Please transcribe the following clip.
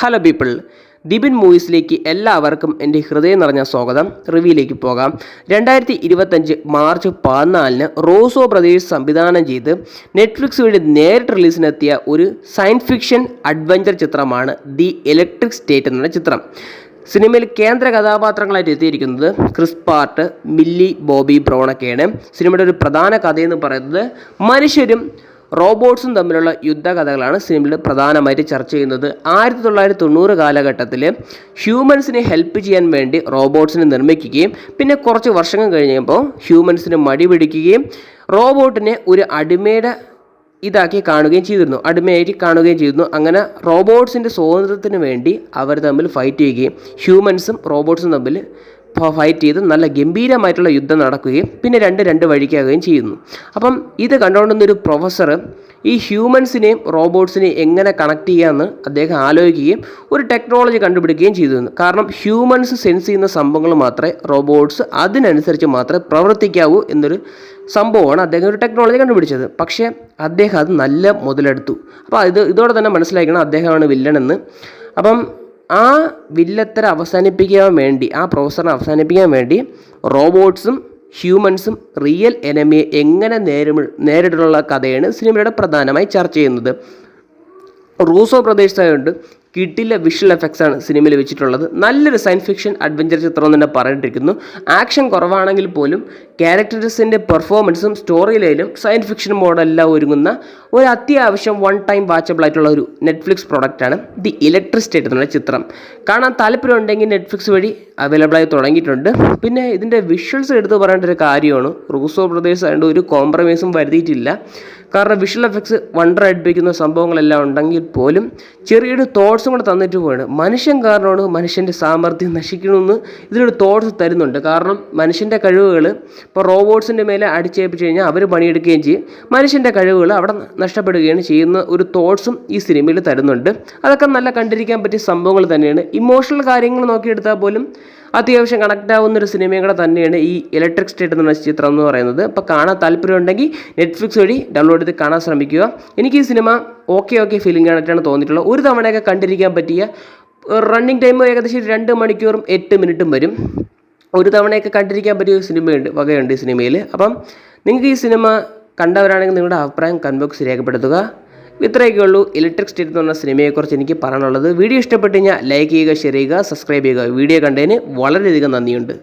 Hello people Dibin മൂവീസിലേക്ക് എല്ലാവർക്കും എന്റെ ഹൃദയം നിറഞ്ഞ സ്വാഗതം. റിവ്യൂയിലേക്ക് പോകാം. രണ്ടായിരത്തി ഇരുപത്തഞ്ച് മാർച്ച് പതിനാലിന് റോസോ ബ്രദേഴ്സ് സംവിധാനം ചെയ്ത് നെറ്റ്ഫ്ലിക്സ് വഴി നേരിട്ട് റിലീസിനെത്തിയ ഒരു സയൻസ് ഫിക്ഷൻ അഡ്വഞ്ചർ ചിത്രമാണ് ദി ഇലക്ട്രിക് സ്റ്റേറ്റ് എന്ന ചിത്രം. സിനിമയിൽ കേന്ദ്ര കഥാപാത്രങ്ങളായിട്ട് എത്തിയിരിക്കുന്നത് ക്രിസ് പാർട്ട് മില്ലി ബോബി ബ്രോണൊക്കെയാണ് സിനിമയുടെ ഒരു പ്രധാന കഥയെന്ന് പറയുന്നത് മനുഷ്യരും റോബോട്ട്സും തമ്മിലുള്ള യുദ്ധകഥകളാണ് സിനിമയിൽ പ്രധാനമായിട്ട് ചർച്ച ചെയ്യുന്നത്. ആയിരത്തി തൊള്ളായിരത്തി തൊണ്ണൂറ് കാലഘട്ടത്തിൽ ഹ്യൂമൻസിനെ ഹെൽപ്പ് ചെയ്യാൻ വേണ്ടി റോബോട്ട്സിനെ നിർമ്മിക്കുകയും പിന്നെ കുറച്ച് വർഷങ്ങൾ കഴിഞ്ഞപ്പോൾ ഹ്യൂമൻസിന് മടി പിടിക്കുകയും റോബോട്ടിനെ ഒരു അടിമയുടെ ഇതാക്കി കാണുകയും ചെയ്തിരുന്നു. അടിമയായിട്ട് കാണുകയും ചെയ്തിരുന്നു. അങ്ങനെ റോബോട്ട്സിന്റെ സ്വാതന്ത്ര്യത്തിന് വേണ്ടി അവർ തമ്മിൽ ഫൈറ്റ് ചെയ്യുകയും ഹ്യൂമൻസും റോബോട്ട്സും തമ്മിൽ ഫൈറ്റ് ചെയ്ത് നല്ല ഗംഭീരമായിട്ടുള്ള യുദ്ധം നടക്കുകയും പിന്നെ രണ്ട് രണ്ട് വഴിക്കാകുകയും ചെയ്യുന്നു. അപ്പം ഇത് കണ്ടുകൊണ്ടുന്നൊരു പ്രൊഫസർ ഈ ഹ്യൂമൻസിനെയും റോബോട്ട്സിനെയും എങ്ങനെ കണക്ട് ചെയ്യാമെന്ന് അദ്ദേഹം ആലോചിക്കുകയും ഒരു ടെക്നോളജി കണ്ടുപിടിക്കുകയും ചെയ്തിരുന്നു കാരണം ഹ്യൂമൻസ് സെൻസ് ചെയ്യുന്ന സംഭവങ്ങൾ മാത്രമേ റോബോട്ട്സ് അതിനനുസരിച്ച് മാത്രമേ പ്രവർത്തിക്കാവൂ എന്നൊരു സംഭവമാണ് അദ്ദേഹം ഒരു ടെക്നോളജി കണ്ടുപിടിച്ചത്. പക്ഷേ അദ്ദേഹം അത് നല്ല മുതലെടുത്തു. അപ്പോൾ ഇത് ഇതോടെ തന്നെ മനസ്സിലാക്കണം അദ്ദേഹമാണ് വില്ലനെന്ന് അപ്പം ആ വില്ലത്തര അവസാനിപ്പിക്കാൻ വേണ്ടി ആ പ്രൊഫസറിനെ അവസാനിപ്പിക്കാൻ വേണ്ടി റോബോട്ട്സും ഹ്യൂമൻസും റിയൽ എനമിയെ എങ്ങനെ നേരിട നേരിടുള്ള കഥയാണ് സിനിമയുടെ പ്രധാനമായി ചർച്ച ചെയ്യുന്നത്. റൂസോ പ്രദേശമായതുകൊണ്ട് കിട്ടില്ല വിഷ്വൽ എഫക്ട്സ് ആണ് സിനിമയിൽ വെച്ചിട്ടുള്ളത്. നല്ലൊരു സയൻസ് ഫിക്ഷൻ അഡ്വഞ്ചർ ചിത്രം തന്നെ പറഞ്ഞിട്ടിരിക്കുന്നു. ആക്ഷൻ കുറവാണെങ്കിൽ പോലും ക്യാരക്ടേഴ്സിന്റെ പെർഫോമൻസും സ്റ്റോറി ലൈനും സയൻസ് ഫിക്ഷൻ മോഡലെല്ലാം ഒരുങ്ങുന്ന ഒരു അത്യാവശ്യം വൺ ടൈം വാച്ചബിൾ ആയിട്ടുള്ള ഒരു നെറ്റ്ഫ്ലിക്സ് പ്രോഡക്റ്റാണ് ദി ഇലക്ട്രിക് സ്റ്റേറ്റ് എന്നുള്ള ചിത്രം. കാണാൻ താല്പര്യം ഉണ്ടെങ്കിൽ നെറ്റ്ഫ്ലിക്സ് വഴി അവൈലബിൾ ആയി തുടങ്ങിയിട്ടുണ്ട്. പിന്നെ ഇതിന്റെ വിഷ്വൽസ് എടുത്ത് പറയേണ്ട ഒരു കാര്യമാണ്. റൂസോ ബ്രദേഴ്സ് ആയതുകൊണ്ട് ഒരു കോംപ്രമൈസും വരുത്തിയിട്ടില്ല. കാരണം വിഷ്വൽ എഫക്ട്സ് വണ്ടർ അടിപ്പിക്കുന്ന സംഭവങ്ങളെല്ലാം ഉണ്ടെങ്കിൽ പോലും ചെറിയൊരു തോട്ട്സും കൂടെ തന്നിട്ട് പോവാണ്. മനുഷ്യൻ കാരണമാണ് മനുഷ്യന്റെ സാമർഥ്യം നശിക്കണമെന്ന് ഇതിലൊരു തോട്ട്സ് തരുന്നുണ്ട്. കാരണം മനുഷ്യന്റെ കഴിവുകൾ ഇപ്പോൾ റോബോട്ട്സിന്റെ മേലെ അടിച്ചേൽപ്പിച്ച് കഴിഞ്ഞാൽ അവർ പണിയെടുക്കുകയും ചെയ്യും. മനുഷ്യന്റെ കഴിവുകൾ അവിടെ നഷ്ടപ്പെടുകയാണ് ചെയ്യുന്ന ഒരു തോട്ട്സും ഈ സിനിമയിൽ തരുന്നുണ്ട്. അതൊക്കെ നല്ല കണ്ടിരിക്കാൻ പറ്റിയ സംഭവങ്ങൾ തന്നെയാണ്. ഇമോഷണൽ കാര്യങ്ങൾ നോക്കിയെടുത്താൽ പോലും അത്യാവശ്യം കണക്ട് ആവുന്ന ഒരു സിനിമയും കൂടെ തന്നെയാണ് ഈ ഇലക്ട്രിക് സ്റ്റേറ്റ് എന്ന ചിത്രം എന്ന് പറയുന്നത്. അപ്പോൾ കാണാൻ താല്പര്യമുണ്ടെങ്കിൽ നെറ്റ്ഫ്ലിക്സ് വഴി ഡൗൺലോഡ് ചെയ്ത് കാണാൻ ശ്രമിക്കുക. എനിക്ക് ഈ സിനിമ ഓക്കെ ഓക്കെ ഫീലിംഗ് ആയിട്ടാണ് തോന്നിയിട്ടുള്ളത്. ഒരു തവണയൊക്കെ കണ്ടിരിക്കാൻ പറ്റിയ റണ്ണിങ് ടൈം ഏകദേശം രണ്ട് മണിക്കൂറും എട്ട് മിനിറ്റും വരും. ഒരു തവണയൊക്കെ കണ്ടിരിക്കാൻ പറ്റിയ ഒരു സിനിമയുണ്ട് വകയുണ്ട് ഈ സിനിമയിൽ അപ്പം നിങ്ങൾക്ക് ഈ സിനിമ കണ്ടവരാണെങ്കിൽ നിങ്ങളുടെ അഭിപ്രായം കൺബോക്സ് രേഖപ്പെടുത്തുക. ഇത്രയൊക്കെ ഉള്ളൂ ഇലക്ട്രിക് സ്റ്റേറ്റ് എന്ന് പറഞ്ഞ സിനിമയെക്കുറിച്ച് എനിക്ക് പറയാനുള്ളത്. വീഡിയോ ഇഷ്ടപ്പെട്ട് കഴിഞ്ഞാൽ ലൈക്ക് ചെയ്യുക ഷെയർ ചെയ്യുക സബ്സ്ക്രൈബ് ചെയ്യുക. വീഡിയോ കണ്ടതിന് വളരെയധികം നന്ദിയുണ്ട്.